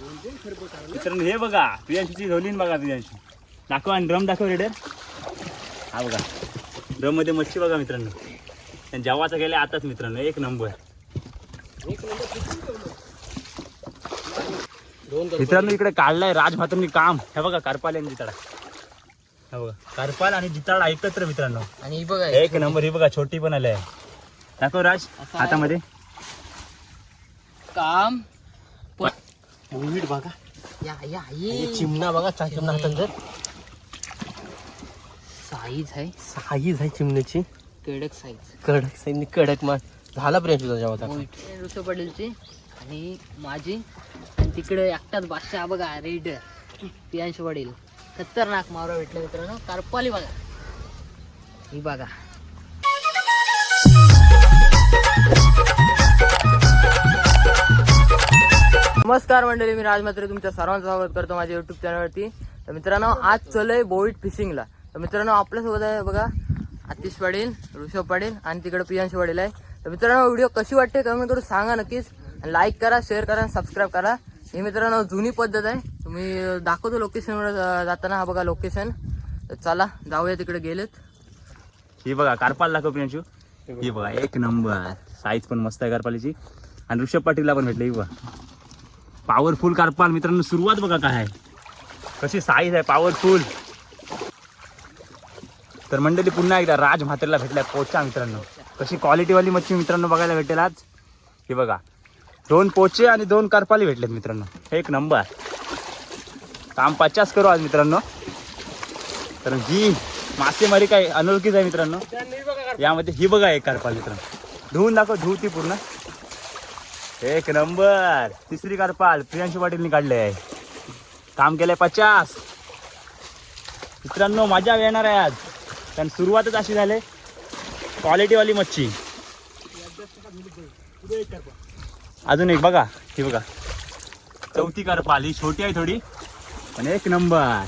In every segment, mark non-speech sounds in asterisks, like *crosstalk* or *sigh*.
मित्रांनो हे बघा प्रियांशीची झोलीन बघा प्रियांशी. दाखव आणि ड्रम दाखव रेडर हा बघा. ड्रममध्ये मच्छी बघा मित्रांनो. जेव्हाचा गेल्या आताच मित्रांनो एक नंबर. मित्रांनो इकडे काढलाय राजमातांनी काम. हे बघा करपाल आणि जिताडा. हे बघा करपाल आणि जिताडा एकत्र मित्रांनो. आणि बघा एक नंबर ही बघा छोटी पण आली आहे. दाखव राज. हातामध्ये. काम. मीठ बघा. या या हे ये चिमणा बघा चार चिमणा हातात जर. साईज आहे. साईज आहे चिमण्याची. कडक साईज कडक साईज कडक मान झाला प्रियांशू तुझा जेव्हा ऋतू पटेलची आणि माझी. आणि तिकडे एकटाच बादशाह बघा रेड. पियांश वडील. खतरनाक मावरा भेटला मित्रांनो. कारपाली बघा. ही बघा. नमस्कार मंडळी मी राजमात्रे तुमच्या सर्वांचं स्वागत करतो माझ्या युट्यूब चॅनलवरती तर मित्रांनो आज चलय बोईट फिशिंगला तर मित्रांनो आपल्यासोबत आहे बघा आतिश पाटील ऋषभ पाटील आणि तिकडे प्रियांश पाटील आहे. तर मित्रांनो व्हिडिओ कशी वाटते कमेंट करून सांगा नक्कीच. लाईक करा शेअर करा आणि सबस्क्राईब करा. ही मित्रांनो जुनी पद्धत आहे. तुम्ही दाखवतो लोकेशनवर जाताना हा बघा लोकेशन तर चला जाऊया तिकडे गेलेत. ही बघा कारपाल दाखव प्रियांशू. ही बघा एक नंबर साईज पण मस्त आहे कारपालीची. आणि ऋषभ पाटीलला पण भेटले ही बघा. पॉवरफुल कारपाल मित्रांनो सुरुवात बघा काय आहे. कशी साईज आहे पॉवरफुल. तर मंडळी पुन्हा एकदा राज म्हात्रेला भेटलाय पोचा मित्रांनो. कशी क्वालिटीवाली मच्छी मित्रांनो बघायला भेटेल आज. हे बघा दोन पोचे आणि दोन कारपाली भेटलेत मित्रांनो. एक नंबर काम पचास करू आज मित्रांनो. तर ही मासेमारी काय अनोळखीच आहे मित्रांनो. यामध्ये ही बघा एक कारपाल मित्रांनो. धुवून दाखव धुव ती पूर्ण. एक नंबर. तिसरी कारपाल प्रियांशू पाटीलनी काढले काम केलंय पचास. मित्रांनो मजा येणार आहे आज. कारण सुरुवातच अशी झाले. क्वालिटीवाली मच्छी. अजून एक बघा. ही बघा. चौथी कारपाल ही छोटी आहे थोडी पण एक नंबर.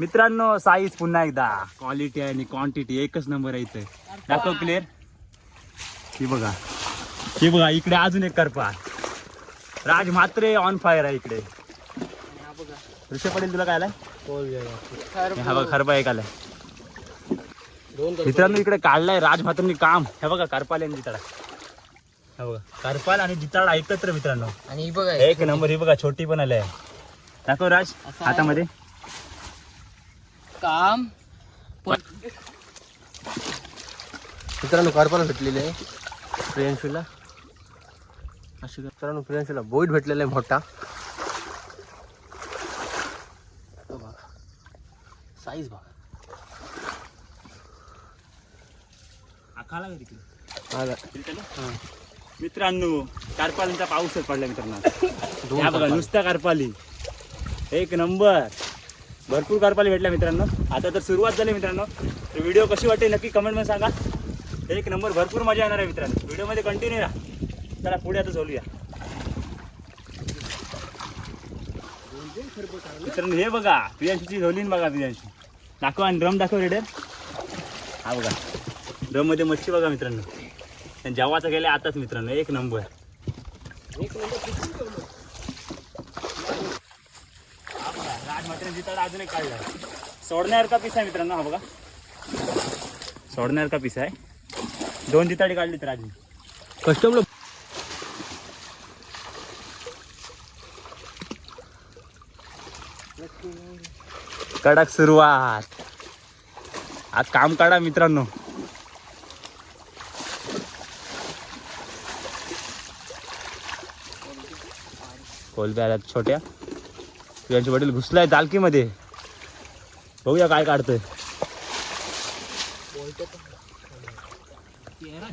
मित्रांनो साईज पुन्हा एकदा. क्वालिटी आणि क्वांटिटी एकच नंबर आहे इथे. दाखव क्लिअर ही बघा. ही बघा इकडे अजून एक करपा. राज म्हात्रे ऑन फायर आहे इकडे. ऋषभ पटेल तुला काय आलाय? हा बघा खरं खरपा एक आलाय. मित्रांनो इकडे काढलाय राज म्हात्रेंनी काम. हे बघा करपाल आणि जिताडा. हे बघा करपाल आणि जिताडा एकत्र मित्रांनो. आणि बघा एक नंबर ही बघा छोटी पण आली आहे दाखव राज. हातामध्ये. काम. पण मित्रांनो कारपाला भेटलेले. आहे प्रियांशूला? अशी मित्रांनो प्रियांशूला बोईट भेटलेला आहे मोठा. साईज बघा. मित्रांनो? कारपालींचा पाऊसच पडला मित्रांनो. या बघा कारपाल. नुसता कारपाली. एक नंबर. भरपूर कारपाली भेटल्या मित्रांनो. आता तर सुरुवात झाली मित्रांनो. तर व्हिडिओ कशी वाटते नक्की कमेंटमध्ये सांगा. एक नंबर भरपूर मजा येणार आहे मित्रांनो. व्हिडिओमध्ये कंटिन्यू राहा चला पुढे आता बोलूया मित्रांनो हे बघा प्रियांशीची झोलीन बघा प्रियांशी. दाखव आणि ड्रम दाखव रेडर. हा बघा. ड्रममध्ये मच्छी बघा मित्रांनो. आणि जेव्हाचा गेल्या आताच मित्रांनो एक नंबर. राजमात्र जिताडा अजून एक काढलाय सोडण्यासारखा पीस आहे मित्रांनो हा बघा. सोडण्यासारखा पीस आहे. दोन जिताडी काढली तर कस्टम कस्टमर कडक सुरुवात. आज काम काढा मित्रांनो. कोलब्या छोट्या. यांचे वडील घुसलाय दालकीमध्ये बघूया काय काढतोय.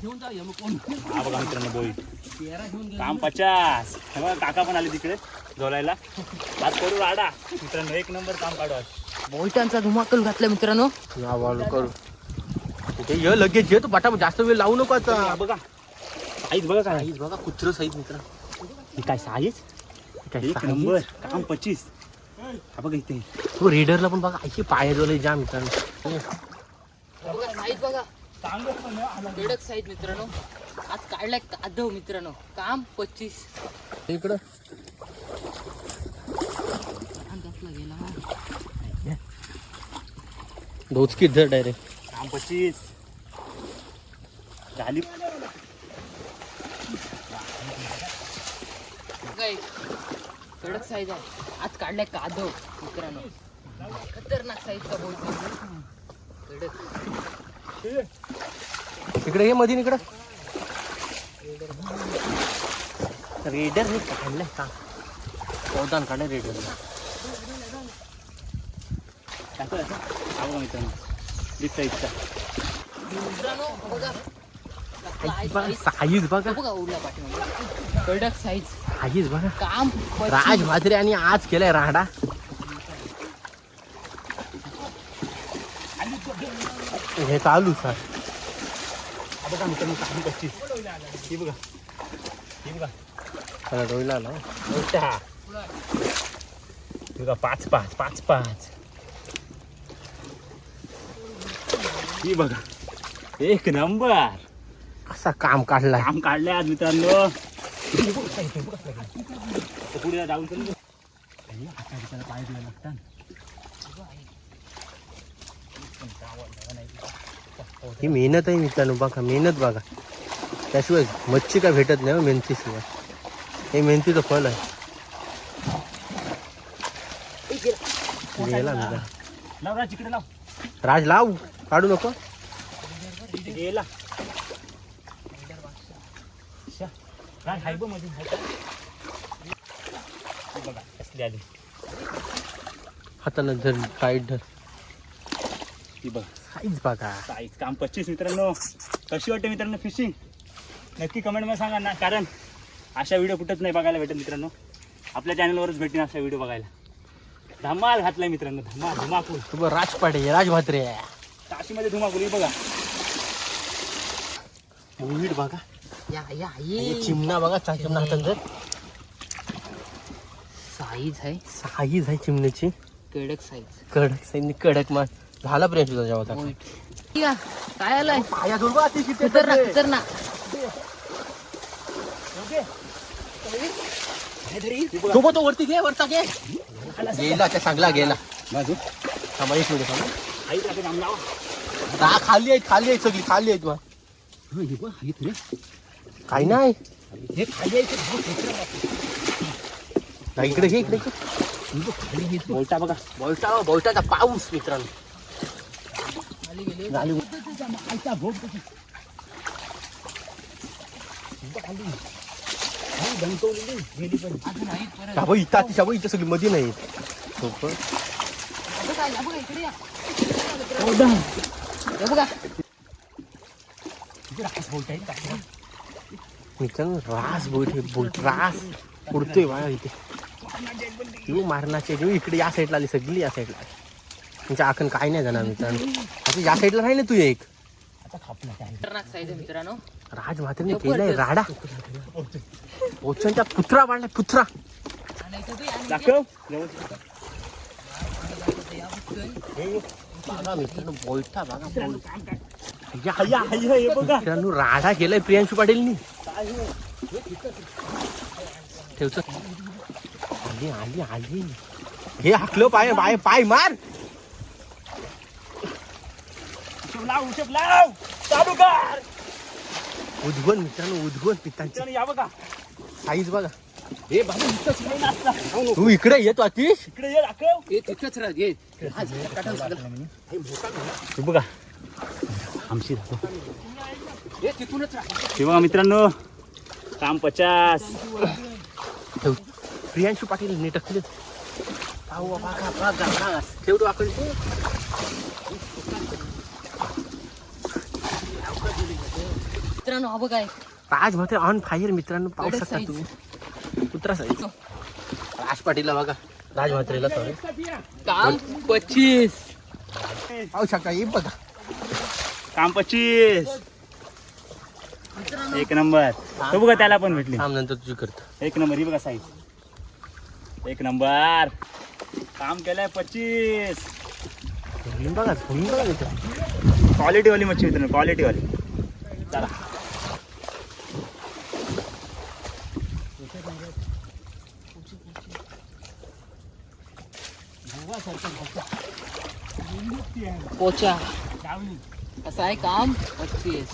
हा बघा मित्रांनो बोई. काम पचास. हे बघा काका पण आले तिकडे झोलायला. आज करू राडा मित्रांनो एक नंबर काम काढू आज. बोलटांचा धुमाकूल घातला मित्रांनो. करू. ते ये लगेच ये. तू बटा जास्त वेळ लावू नको आता. हा बघा. साईज बघा काय. साईज बघा कुत्र साईज मित्र. ही काय साईज? काय एक? नंबर. काम पच्चीस हा बघा इथे. तो रेडरला पण बघा ऐकी पाय जोले जाम मित्रांनो. साईज बघा. कडक साईज मित्रांनो. आज काढलाय कादव मित्रांनो. काम पच्चीस. इकडं. गेला. डोचकीत धर डायरेक्ट काम पच्चीस. झाली. काय कडक साईज आहे. आज काढलाय कादव मित्रांनो. खतरनाक साईजचा बोट कडक. इकडे ये मधीन इकडं. रेडर मी काढलंय का? चौदान काढलं रेडर? हा दिसता साईज बघा कडक साईज साईज बघा. काम राज म्हात्रे आणि आज केलाय राहडा हे चालू सर बघा मित्रांनो काम पच्चीस ही बघा. ही बघा. त्याला डोईला ना मोठा बघा पाच पाच पाच पाच. ही बघा. एक नंबर. असा काम काढलाय. काम काढले आज मित्रांनो. पुढे जाऊन पाय द्यायला लागतात. ही मेहनत आहे मित्रांनो बघा मेहनत बघा. त्याशिवाय मच्छी काय भेटत नाही हो मेहनतीशिवाय हे मेहनतीचं फळ आहे. गेला मित्र लाव राज लाव. राज लाव. काढू नको. गेला. हातानं धर साईड धर. बघ. साईज बघा. साईज काम पच्चीस मित्रांनो. कशी वाटते मित्रांनो फिशिंग नक्की कमेंटमध्ये सांगा ना कारण अशा व्हिडिओ कुठंच नाही बघायला भेटत मित्रांनो. आपल्या चॅनलवरच भेटेन अशा व्हिडिओ बघायला. धमाल घातलाय मित्रांनो धमाल धुमाकूल तू बघ राज राज म्हात्रे काशीमध्ये धुमाकूल बघा. मीठ बघा. या या चिमणा बघा चा चिमणा हातात साईज आहे. साईज आहे चिमण्याची. कडक साईज. कडक साईज कडक मग झाला प्रेम तुझा जेव्हा काय आलंय? पाया बघा ती वरती घे वरचा घे. गेला त्या चांगला गेला. बाजू. थांबा एक मिनिट थांबा. आई राहते काम लावा. हा, खाली आहेत खाली आहेत सगळी खाली आहेत मग हे बघ हे तुरे काही नाही. हे खाली आहे हा, इकडे घे इकडे घे. बोलता बघा. बोलटा बोलटाचा पाऊस मित्रांनो. झाली शाबा इथं आती शाबा इथं सगळी मध्ये नाही. सोपं. मित्रांनो रास बोट रास. उडतोय बघा इथे. येऊ मारणाचे इकडे या साईडला आली सगळी या साईडला आली. तुमच्या आखण काय नाही जाणार मित्रांनो. आता या साईडला राही ना तू एक. खतरनाक साईज आहे मित्रांनो राज म्हात्रेने केलाय राडा. ओचनच्या दाखव बघा मित्रांनो बोलता बघा बोलता मित्रांनो राडा केलाय प्रियांशू पाटीलनी. ठेवच आली आली आली. हे हाकलो पाय पाय पाय मार. लाव लाव. चालू कर. मित्रांनो उद्भवन पितांची मित्रांनो, या बघा. साईज बघा. हे इथंच नाही नाचला तू इकडे येतो अतिश इकडे ये दाखव. हे तिथंच राहत घे हे बघा. आमची दाखव हे तिथूनच राहा. हे बघा मित्रांनो. काम पचास. *laughs* ठेव. प्रियांशू पाटील नेटकले पाहू बघा बघा ठेवतो आपण मित्रांनो हा बघा राज म्हणते ऑन फायर मित्रांनो पाहू शकता. तुम्ही. कुत्रा साईज. राज पाटीलला बघा. राज म्हात्रेला सॉरी काम पच्चीस. पाहू शकता हे बघा. काम पच्चीस. एक नंबर. तो बघा त्याला पण भेटली. थांब नंतर तुझी करतो. एक नंबर ही बघा साईज एक नंबर. काम केलंय पच्चीस. बघा बघा मित्रांनो क्वालिटी वाली मच्छी मित्रांनो क्वालिटी वाली. चला. पोचा. असं आहे काम? पच्चीस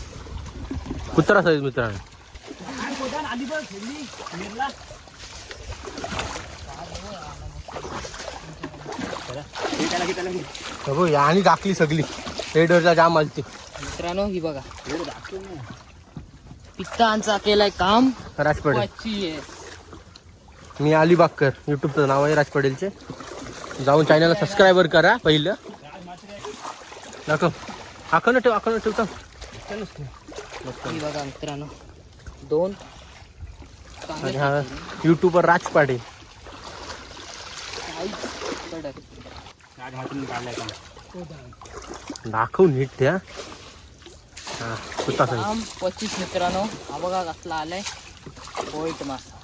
कुत्रा साईज मित्रांनो. बघू या आणि दाखली सगळी रेडवरचा जाम आलती. मित्रांनो ही बघा. पित्तांचा केलाय काम. राज पडेल पच्चीस मी अली बागकर. युट्यूबचं नाव आहे राज पटेलचे जाऊन चॅनलला सबस्क्राईबर करा पहिलं. नको आखण ठेव आखण ठेवतो ही बघा मित्रांनो. दोन. आणि हा युट्यूबर राज पाटील कडक. दाखव नीट त्या हा पच्चीस मित्रांनो हा बघा कसला आलाय. पोईट मासा.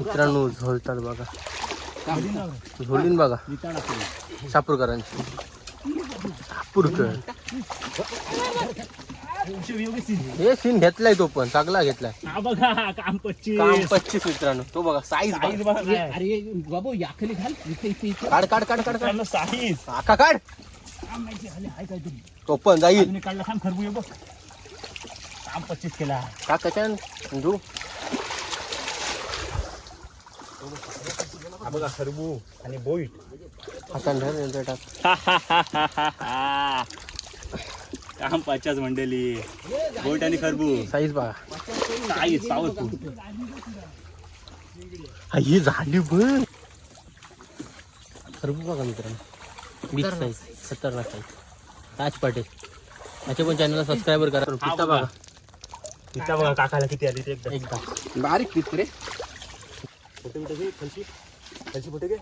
मित्रांनो झोलतात बघा. झोलीन बघा. सापूरकरांची. सापूरकर. हे सीन घेतलाय तो पण चांगला घेतलाय. हा बघा काम पच्चीस. काम पच्चीस मित्रांनो. तो बघा साईज साईज बघा. काय. अरे बाबू याखाली घाल. इथे इथे इथे. काढ काढ काढ काढ काढ. मित्रांनो साईज आका काढ. काम माहिती खाली आहे काहीतरी तो पण जाईल. अजून एक काढला थांब खरबू ये बघ. काम पच्चीस केला. का धू. हा बघा खरबू आणि बोईट. हातान धर नंतर टाक. काम पचास मंडळी. बोईट आणि खरबू. साईज बघा. साईज पावरफुल हा, ही झाली बघ. खरबू बघा मित्रांनो. खतरनाक साईज खतरनाक साईज राज पाटील. त्याचे पण चॅनलला सबस्क्राईबर करा. पित्ता बघा. तिथं बघा काकाला किती आली ते एकदा. एकदा. बारीक पित रे. फोटो बिटो घे खालची. खालची फोटो घे.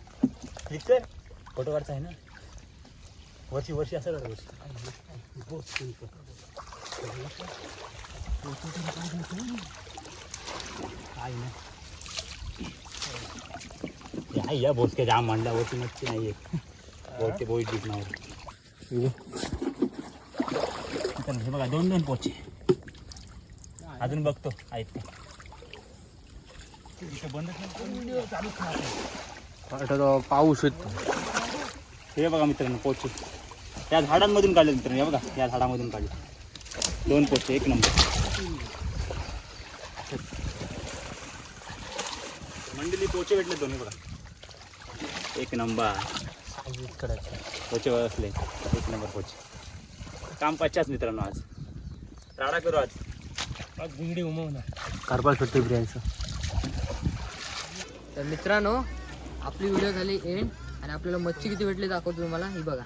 क्लिक कर फोटो काढचा आहे ना. वर्षी वर्षी असं कर वर्षी आहे ना हे आहे या बोसके जाम मांडला वरती नक्की नाहीये. बोलते बोईट दिसणार. हे बघा दोन दोन पोचे. अजून बघतो आहेत का पाऊस येतो. हे बघा मित्रांनो पोचे. त्या झाडांमधून काढले मित्रांनो हे बघा या झाडामधून काढले. दोन पोचे एक नंबर. मंडळी पोचे भेटले दोन्ही बघा. एक नंबर. पोचे असले एक नंबर पोचे. काम पचास मित्रांनो आज. राडा करू आज. आज बिंगडी उमवणार. कारपाल सुट्टी बिर्याणीचं. तर मित्रांनो आपली व्हिडिओ झाली एंड आणि आपल्याला मच्छी किती भेटली दाखवतो तुम्हाला ही बघा.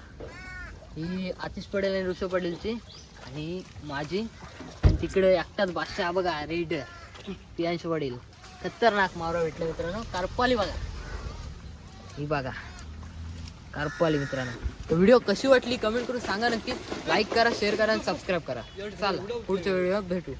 ही आतिश पडेल आणि ऋषभ पडेलची आणि माझी. आणि तिकडे एकटाच बादशाह बघा रेड पियांश पडेल खतरनाक मावरा भेटलं मित्रांनो. कारपाली बघा. ही बघा. कारपाली मित्रांनो. तर व्हिडिओ कशी वाटली कमेंट करून सांगा नक्की. लाईक करा शेअर करा आणि सबस्क्राईब करा. चला पुढच्या व्हिडिओ भेटू.